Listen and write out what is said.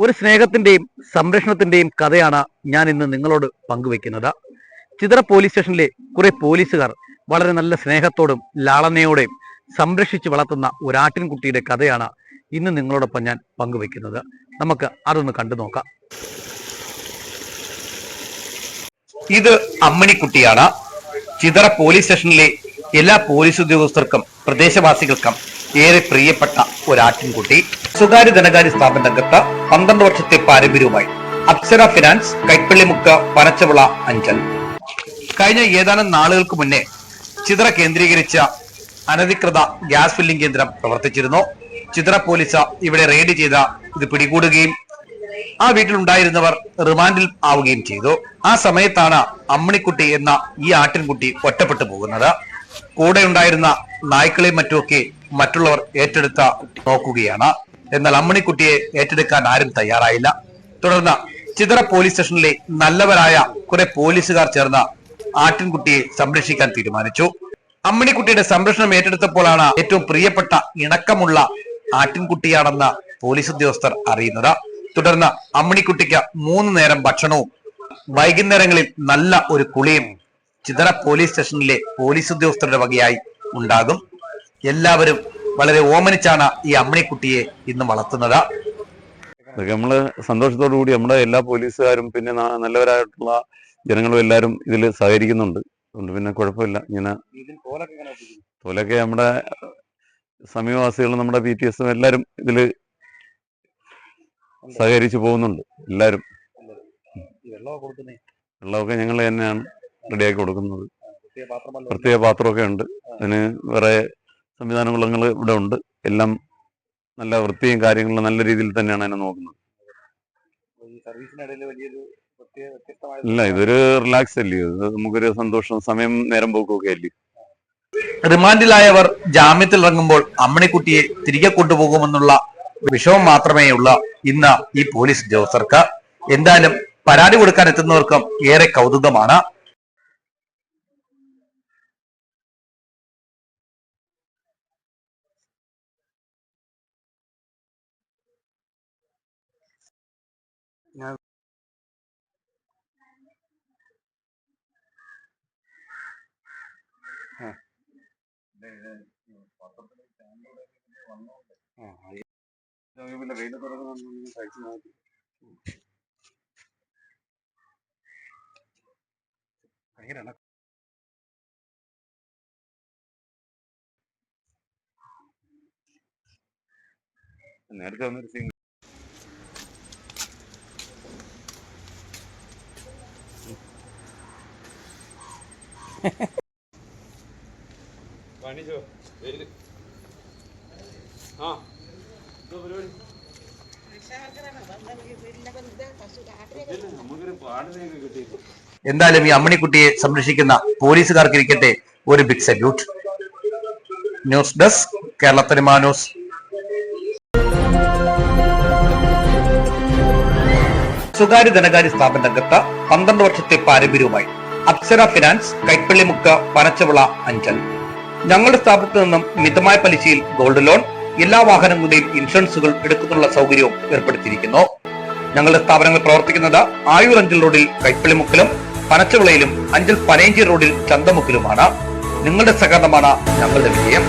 ഒരു സ്നേഹത്തിന്റെയും സംരക്ഷണത്തിന്റെയും കഥയാണ് ഞാൻ ഇന്ന് നിങ്ങളോട് പങ്കുവെക്കുന്നത് ചിതറ പോലീസ് സ്റ്റേഷനിലെ കുറെ പോലീസുകാർ വളരെ നല്ല സ്നേഹത്തോടും ലാളനയോടെയും സംരക്ഷിച്ച് വളർത്തുന്ന ഒരാട്ടിൻകുട്ടിയുടെ കഥയാണ് ഇന്ന് നിങ്ങളോടൊപ്പം ഞാൻ പങ്കുവെക്കുന്നത് നമുക്ക് അതൊന്ന് കണ്ടു നോക്കാം. ഇത് അമ്മണിക്കുട്ടിയാണ്. ചിതറ പോലീസ് സ്റ്റേഷനിലെ എല്ലാ പോലീസ് ഉദ്യോഗസ്ഥർക്കും പ്രദേശവാസികൾക്കും ഏറെ പ്രിയപ്പെട്ട ഒരാട്ടിൻകുട്ടി സ്വകാര്യ ധനകാര്യ സ്ഥാപന രംഗത്ത് പന്ത്രണ്ട് വർഷത്തെ പാരമ്പര്യവുമായി. അപ്സര ഫിനാൻസ് കൈപ്പള്ളിമുക്ക് പനച്ചവിള അഞ്ചൽ. കഴിഞ്ഞ ഏതാനും നാളുകൾക്ക് മുന്നേ ചിത്ര കേന്ദ്രീകരിച്ച അനധികൃത ഗ്യാസ് ഫില്ലിംഗ് കേന്ദ്രം പ്രവർത്തിച്ചിരുന്നു. ചിത്ര പോലീസ് ഇവിടെ റെയ്ഡ് ചെയ്ത ഇത് പിടികൂടുകയും ആ വീട്ടിലുണ്ടായിരുന്നവർ റിമാൻഡിൽ ആവുകയും ചെയ്തു. ആ സമയത്താണ് അമ്മണിക്കുട്ടി എന്ന ഈ ആട്ടിൻകുട്ടി ഒറ്റപ്പെട്ടു പോകുന്നത്. കൂടെ ഉണ്ടായിരുന്ന നായ്ക്കളെയും മറ്റുമൊക്കെ മറ്റുള്ളവർ ഏറ്റെടുത്ത നോക്കുകയാണ്. എന്നാൽ അമ്മണിക്കുട്ടിയെ ഏറ്റെടുക്കാൻ ആരും തയ്യാറായില്ല. തുടർന്ന് ചിതറ പോലീസ് സ്റ്റേഷനിലെ നല്ലവരായ കുറെ പോലീസുകാർ ചേർന്ന് ആട്ടിൻകുട്ടിയെ സംരക്ഷിക്കാൻ തീരുമാനിച്ചു. അമ്മിണിക്കുട്ടിയുടെ സംരക്ഷണം ഏറ്റെടുത്തപ്പോഴാണ് ഏറ്റവും പ്രിയപ്പെട്ട ഇണക്കമുള്ള ആട്ടിൻകുട്ടിയാണെന്ന് പോലീസ് ഉദ്യോഗസ്ഥർ അറിയുന്നത്. തുടർന്ന് അമ്മണിക്കുട്ടിക്ക് മൂന്ന് നേരം ഭക്ഷണവും വൈകുന്നേരങ്ങളിൽ നല്ല ഒരു കുളിയും ചിതറ പോലീസ് സ്റ്റേഷനിലെ പോലീസ് ഉദ്യോഗസ്ഥരുടെ വകയായി ഉണ്ടാകും. എല്ലാവരും വളരെ ഓമനിച്ചാണ് ഈ അമ്മിണിക്കുട്ടിയെ ഇന്ന് വളർത്തുന്നത്. നമ്മൾ സന്തോഷത്തോടു കൂടി നമ്മുടെ എല്ലാ പോലീസുകാരും പിന്നെ നല്ലവരായിട്ടുള്ള ജനങ്ങളും എല്ലാവരും ഇതിൽ സഹകരിക്കുന്നുണ്ട്. അതുകൊണ്ട് പിന്നെ കുഴപ്പമില്ല. ഇങ്ങനെ തോലൊക്കെ നമ്മുടെ സമീപവാസികളും നമ്മുടെ പി ടി എസും എല്ലാവരും ഇതിൽ സഹകരിച്ചു പോകുന്നുണ്ട്. എല്ലാവരും. വെള്ളമൊക്കെ ഞങ്ങൾ തന്നെയാണ്. റെഡിയാക്കി കൊടുക്കുന്നത്. പ്രത്യേക പാത്രമൊക്കെ ഉണ്ട്. അതിന് വേറെ സംവിധാനങ്ങൾ ഇവിടെ ഉണ്ട്. എല്ലാം നല്ല വൃത്തിയും കാര്യങ്ങളും നല്ല രീതിയിൽ തന്നെയാണ് അതിനെ നോക്കുന്നത്. ഇല്ല ഇതൊരു റിലാക്സ് അല്ലേ? ഇത് നമുക്കൊരു സന്തോഷം സമയം നേരം പോക്കൊക്കെ അല്ലേ? റിമാൻഡിലായവർ ജാമ്യത്തിൽ ഇറങ്ങുമ്പോൾ അമ്മണിക്കുട്ടിയെ തിരികെ കൊണ്ടുപോകുമെന്നുള്ള വിഷമം മാത്രമേ ഉള്ള ഇന്ന് ഈ പോലീസ് ഉദ്യോഗസ്ഥർക്ക്. എന്തായാലും പരാതി കൊടുക്കാൻ എത്തുന്നവർക്കും ഏറെ കൗതുകമാണ്. നേരത്തെ വന്നൊരു എന്തോ പരിപാടി നമുക്കൊരു പാടിനെയൊക്കെ കിട്ടിയിപ്പോ എന്തായാലും ഈ അമ്മണിക്കുട്ടിയെ സംരക്ഷിക്കുന്ന പോലീസുകാർക്ക് ഇരിക്കട്ടെ ഒരു big salute news desk Kerala Thanima news സ്ഥാപന വർഷത്തെ അപ്സര ഫിനാൻസ് കൈപ്പള്ളിമുക്ക് പനച്ചവിള അഞ്ചൽ. ഞങ്ങളുടെ സ്ഥാപനത്തിൽ നിന്നും മിതമായ പലിശയിൽ ഗോൾഡ് ലോൺ എല്ലാ വാഹനങ്ങളുടെയും ഇൻഷുറൻസുകൾ എടുക്കുന്നുള്ള സൗകര്യവും ഏർപ്പെടുത്തിയിരിക്കുന്നു. ഞങ്ങളുടെ സ്ഥാപനങ്ങൾ പ്രവർത്തിക്കുന്നത് ആയൂർ അഞ്ചൽ റോഡിൽ കൈപ്പള്ളിമുക്കിലും പനച്ചവിളയിലും അഞ്ചൽ പനയഞ്ചി റോഡിൽ ചന്തമുക്കിലുമാണ്. നിങ്ങളുടെ സഹകരണമാണ് ഞങ്ങളുടെ വിജയം.